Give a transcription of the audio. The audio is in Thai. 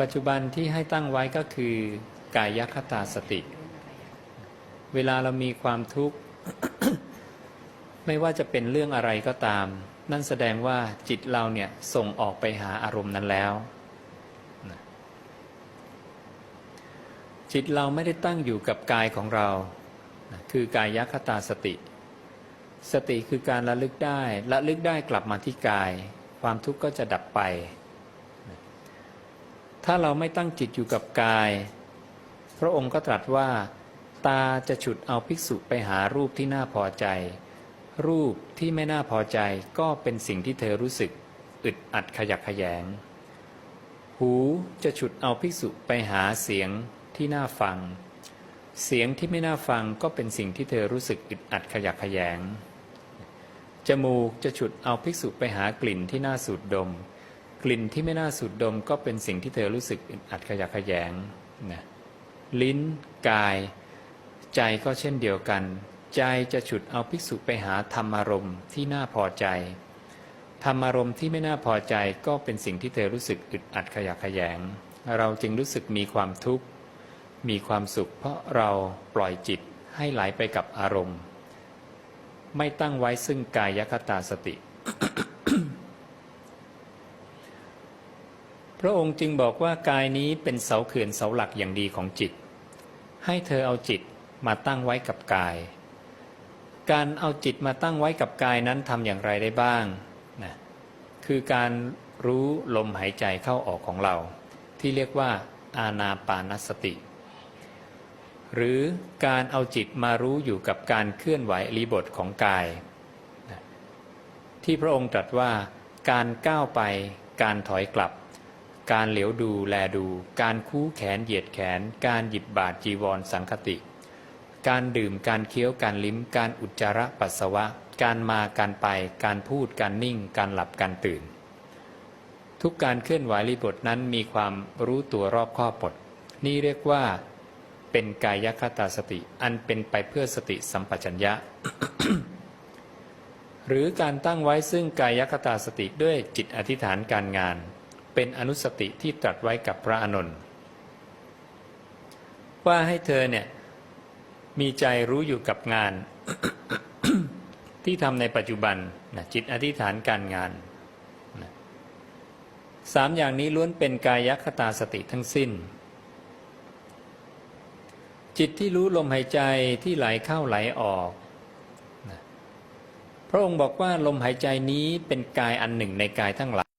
ปัจจุบันที่ให้ตั้งไว้ก็คือกายคตาสติ เวลาเรามีความทุกข์ ไม่ว่าจะเป็นเรื่องอะไรก็ตาม นั่นแสดงว่าจิตเราเนี่ยส่งออกไปหาอารมณ์นั้นแล้ว จิตเราไม่ได้ตั้งอยู่กับกายของเรา คือกายคตาสติ สติคือการระลึกได้ ระลึกได้กลับมาที่กาย ความทุกข์ก็จะดับไป ถ้าเราไม่ตั้งจิตอยู่กับกาย พระองค์ก็ตรัสว่า ตาจะฉุดเอาภิกษุไปหารูปที่น่าพอใจ รูปที่ไม่น่าพอใจก็เป็นสิ่งที่เธอรู้สึก อึดอัดขยักขยง หูจะฉุดเอาภิกษุไปหาเสียงที่น่าฟัง เสียงที่ไม่น่าฟังก็เป็นสิ่งที่เธอรู้สึกอึดอัดขยักขยง จมูกจะฉุดเอาภิกษุไปหากลิ่นที่น่าสูดดม กลิ่นที่ไม่น่าสูดดมก็เป็นสิ่งที่เธอรู้สึกอัดขยักขยงนะลิ้นกายใจก็เช่นเดียวกัน ใจจะฉุดเอาภิกษุไปหาธรรมารมณ์ที่น่าพอใจ ธรรมารมณ์ที่ไม่น่าพอใจก็เป็นสิ่งที่เธอรู้สึกอึดอัดขยักขยง เราจึงรู้สึกมีความทุกข์มีความสุข เพราะเราปล่อยจิตให้ไหลไปกับอารมณ์ ไม่ตั้งไว้ซึ่งกายคตาสติ พ ระองค์จึงบอกว่ากายนี้เป็นเสาเขื่อนเสาหลักอย่างดีของจิต ให้เธอเอาจิตมาตั้งไว้กับกาย การเอาจิตมาตั้งไว้กับกายนั้นทำอย่างไรได้บ้างนะคือการรู้ลมหายใจเข้าออกของเรา ที่เรียกว่าอานาปานสติ หรือการเอาจิตมารู้อยู่กับการเคลื่อนไหวริบทของกาย ที่พระองค์ตรัสว่าการก้าวไปการถอยกลับ การเหลียวดูแลดู การคู่แขนเหยียดแขน การหยิบบาทจีวรสังคติ การดื่มการเคี้ยวการลิ้ม การอุจจาระปัสสาวะ การมาการไป การพูดการนิ่ง การหลับการตื่น ทุกการเคลื่อนไหวรีบทนั้นมีความรู้ตัวรอบคอบหมดนี่เรียกว่าเป็นกายคตาสติ อันเป็นไปเพื่อสติสัมปชัญญะ หรือการตั้งไว้ซึ่งกายคตาสติด้วยจิตอธิษฐานการงาน เป็นอนุสติที่ตรัสไว้กับพระอานนท์ว่าให้เธอเนี่ยมีใจรู้อยู่กับงาน ที่ทำในปัจจุบันนะจิตอธิษฐานการงานนะสามอย่างนี้ล้วนเป็นกายคตาสติทั้งสิ้น จิตที่รู้ลมหายใจที่ไหลเข้าไหลออกนะพระองค์บอกว่าลมหายใจนี้เป็นกายอันหนึ่งในกายทั้งหลาย